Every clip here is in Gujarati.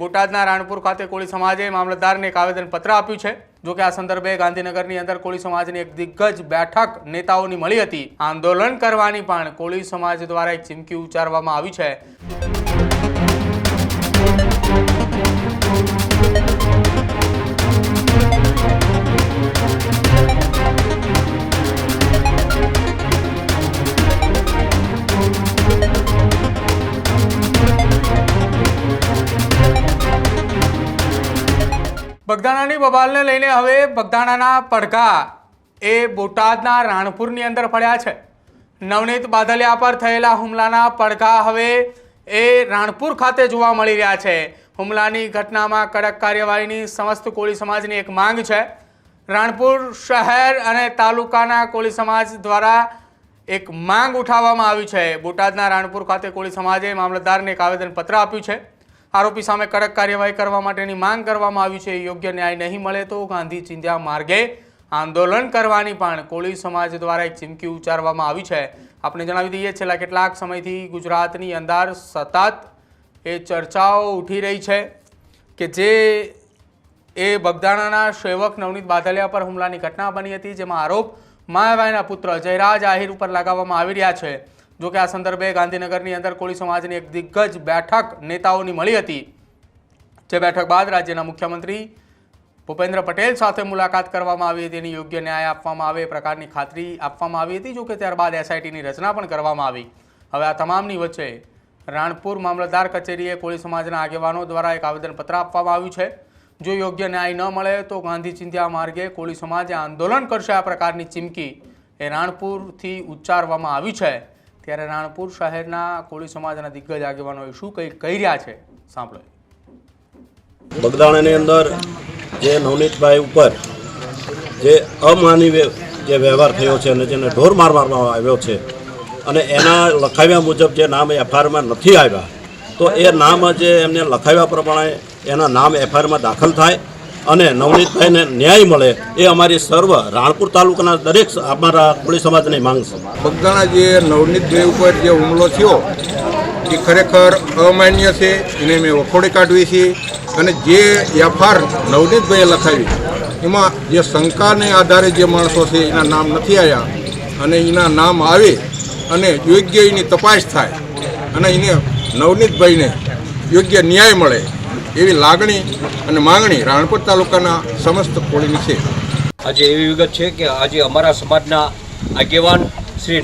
બોટાદના રાણપુર ખાતે કોળી સમાજે મામલતદારને એક આવેદનપત્ર આપ્યું છે, જો કે આ સંદર્ભે ગાંધીનગરની અંદર કોળી સમાજની એક દિગ્ગજ બેઠક નેતાઓની મળી હતી. આંદોલન કરવાની પણ કોળી સમાજ દ્વારા એક ચીમકી ઉચ્ચારવામાં આવી છે. બગદાણાની બબાલને લઈને હવે બગદાણાના પડઘા એ બોટાદના રાણપુરની અંદર પડ્યા છે. નવનીત બાદલિયા પર થયેલા હુમલાના પડઘા હવે એ રાણપુર ખાતે જોવા મળી રહ્યા છે. હુમલાની ઘટનામાં કડક કાર્યવાહીની સમસ્ત કોળી સમાજની એક માંગ છે. રાણપુર શહેર અને તાલુકાના કોળી સમાજ દ્વારા એક માંગ ઉઠાવવામાં આવી છે. બોટાદના રાણપુર ખાતે કોળી સમાજે મામલતદારને એક આવેદનપત્ર આપ્યું છે. આરોપી સામે કડક કાર્યવાહી કરવા માટેની માંગ કરવામાં આવી છે. યોગ્ય ન્યાય નહીં મળે તો ગાંધી ચિંધ્યા માર્ગે આંદોલન કરવાની પણ કોળી સમાજ દ્વારા એક ચીમકી ઉચ્ચારવામાં આવી છે. આપણે જણાવી દઈએ, છેલ્લા કેટલાક સમયથી ગુજરાતની અંદર સતત એ ચર્ચાઓ ઉઠી રહી છે કે જે એ બગદાણાના સેવક નવનીત બાદલિયા પર હુમલાની ઘટના બની હતી, જેમાં આરોપ માયાભાઈના પુત્ર જયરાજ આહિર ઉપર લગાવવામાં આવી રહ્યા છે. જો કે આ સંદર્ભે ગાંધીનગરની અંદર કોળી સમાજની એક દિગ્ગજ બેઠક નેતાઓની મળી હતી. જે બેઠક બાદ રાજ્યના મુખ્યમંત્રી ભૂપેન્દ્ર પટેલ સાથે મુલાકાત કરવામાં આવી હતી એની યોગ્ય ન્યાય આપવામાં આવે પ્રકારની ખાતરી આપવામાં આવી હતી. જો કે ત્યારબાદ એસઆઈટીની રચના પણ કરવામાં આવી. હવે આ તમામની વચ્ચે રાણપુર મામલતદાર કચેરીએ કોળી સમાજના આગેવાનો દ્વારા એક આવેદનપત્ર આપવામાં આવ્યું છે. જો યોગ્ય ન્યાય ન મળે તો ગાંધી ચિંધ્યા માર્ગે કોળી સમાજે આંદોલન કરશે. આ પ્રકારની ચીમકી એ રાણપુરથી ઉચ્ચારવામાં આવી છે. ત્યારે રાણપુર શહેરના કોળી સમાજના દિગ્ગજ આગેવાનોએ શું કંઈ કહી રહ્યા છે? સાંભળો. બગદાણાની અંદર જે નવનીતભાઈ ઉપર જે અમાનવીય જે વ્યવહાર થયો છે અને જેને ઢોર માર મારવામાં આવ્યો છે અને એના લખાવ્યા મુજબ જે નામ એફઆઈઆરમાં નથી આવ્યા, તો એ નામ જે એમને લખાવ્યા પ્રમાણે એના નામ એફઆઈઆરમાં દાખલ થાય અને નવનીતભાઈને ન્યાય મળે એ અમારી સર્વ રાણપુર તાલુકાના દરેક અમારા કોળી સમાજની માંગ છે. બગદાણા જે નવનીતભાઈ ઉપર જે હુમલો થયો, એ ખરેખર અમાન્ય છે, એને મેં વખોડી કાઢવી છે અને જે એફઆર નવનીતભાઈએ લખાવી, એમાં જે શંકાને આધારે જે માણસો છે, એના નામ નથી આવ્યા અને એના નામ આવે અને યોગ્ય એની તપાસ થાય અને એને નવનીતભાઈને યોગ્ય ન્યાય મળે. એવી લાગણી અને માંગણી રાણપુર તાલુકાના સમસ્ત કોળીની છે. આજે એવી વિગત છે કે આજે અમારા સમાજના આગેવાન શ્રી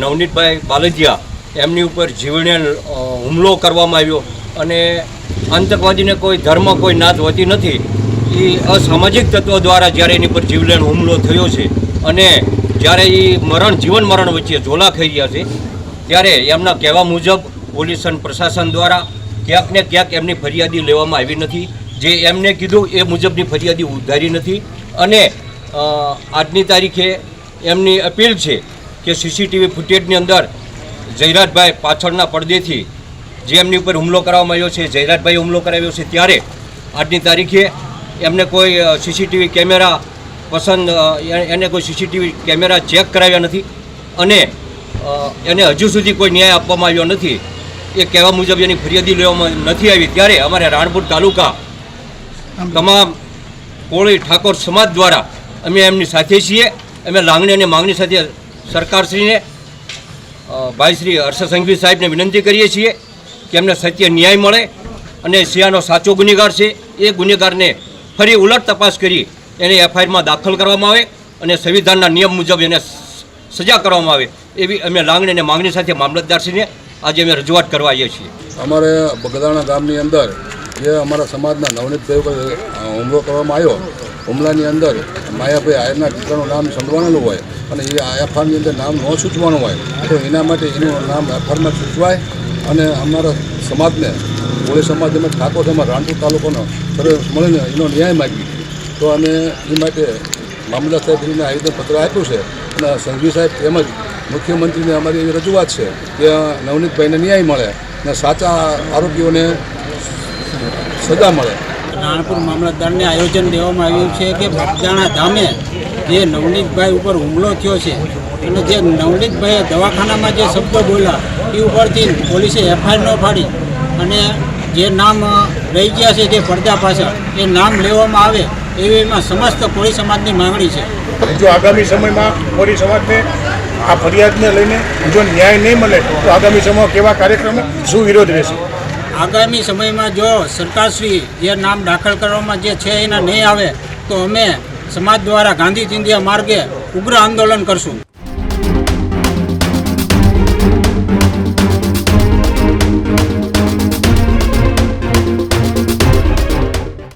નવનીતભાઈ બાલદિયા એમની ઉપર જીવલેણ હુમલો કરવામાં આવ્યો અને આતંકવાદીને કોઈ ધર્મ, કોઈ નાત હોતી નથી. એ અસામાજિક તત્વો દ્વારા જ્યારે એની પર જીવલેણ હુમલો થયો છે અને જ્યારે એ મરણ, જીવન મરણ વચ્ચે ઝોલા થઈ ગયા છે, ત્યારે એમના કહેવા મુજબ પોલીસ અને પ્રશાસન દ્વારા ક્યાંક ને ક્યાંક એમની ફરિયાદી લેવામાં આવી નથી. જે એમને કીધું એ મુજબની ફરિયાદી ઉધારી નથી. અને આજની તારીખે એમની અપીલ છે કે સીસીટીવી ફૂટેજની અંદર જયરાજભાઈ પાછળના પડદેથી જે એમની ઉપર હુમલો કરવામાં આવ્યો છે, જયરાજભાઈ હુમલો કરાવ્યો છે ત્યારે આજની તારીખે એમને કોઈ સીસીટીવી કેમેરા પસંદ એને કોઈ સીસીટીવી કેમેરા ચેક કરાવ્યા નથી. અને એને હજુ સુધી કોઈ ન્યાય આપવામાં આવ્યો નથી. એ કહેવા મુજબ એની ફરિયાદી લેવામાં નથી આવી. ત્યારે અમારે રાણપુર તાલુકા તમામ કોળી ઠાકોર સમાજ દ્વારા અમે એમની સાથે છીએ. અમે લાગણી અને માંગણી સાથે સરકારશ્રીને ભાઈ શ્રી હર્ષ સંઘવી સાહેબને વિનંતી કરીએ છીએ કે એમને સત્ય ન્યાય મળે અને સિયાનો સાચો ગુનેગાર છે. એ ગુનેગારને ફરી ઉલટ તપાસ કરી એને એફઆઈઆરમાં દાખલ કરવામાં આવે અને સંવિધાનના નિયમ મુજબ એને સજા કરવામાં આવે એવી અમે લાગણી અને માંગણી સાથે મામલતદારશ્રીને આજે અમે રજૂઆત કરવા આવીએ છીએ. અમારે બગદાણા ગામની અંદર જે અમારા સમાજના નવનીતભાઈ ઉપર હુમલો કરવામાં આવ્યો, હુમલાની અંદર માયાભાઈ આયરના દીકરાનું નામ સંડવાણેલું હોય અને એ એફઆરની અંદર નામ ન સૂચવાનું હોય, તો એના માટે એનું નામ એફઆરમાં સૂચવાય અને અમારા સમાજને, કોળી સમાજ તેમજ ઠાકોર સમાજ, રાણપુર તાલુકાનો સર્વે મળીને એનો ન્યાય માગી. તો અમે એ માટે મામલતદાર સાહેબને આવેદનપત્ર આપ્યું છે અને સંઘવી સાહેબ તેમજ મુખ્યમંત્રીને અમારી એવી રજૂઆત છે કે નવનીતભાઈને ન્યાય મળે અને સાચા આરોપીઓને સજા મળે. રાણપુર મામલતદારને આયોજન દેવામાં આવ્યું છે કે બગદાણા ધામે જે નવનીતભાઈ ઉપર હુમલો થયો છે અને જે નવનીતભાઈએ દવાખાનામાં જે શબ્દો બોલ્યા એ ઉપરથી પોલીસે એફઆઈઆર ન ફાડી અને જે નામ રહી ગયા છે જે પડદા પાછળ એ નામ લેવામાં આવે એવી એમાં સમસ્ત કોળી સમાજની માંગણી છે. જો આગામી સમયમાં કોળી સમાજને આ ફરિયાદને લઈને જો ન્યાય નહીં મળે, તો આગામી સમયમાં કેવા કાર્યક્રમો શું વિરોધ રહેશે? આગામી સમયમાં જો સરકારશ્રી જે નામ દાખલ કરવામાં જે છે એના નહીં આવે, તો અમે સમાજ દ્વારા ગાંધી ચિંધ્યા માર્ગે ઉગ્ર આંદોલન કરશું.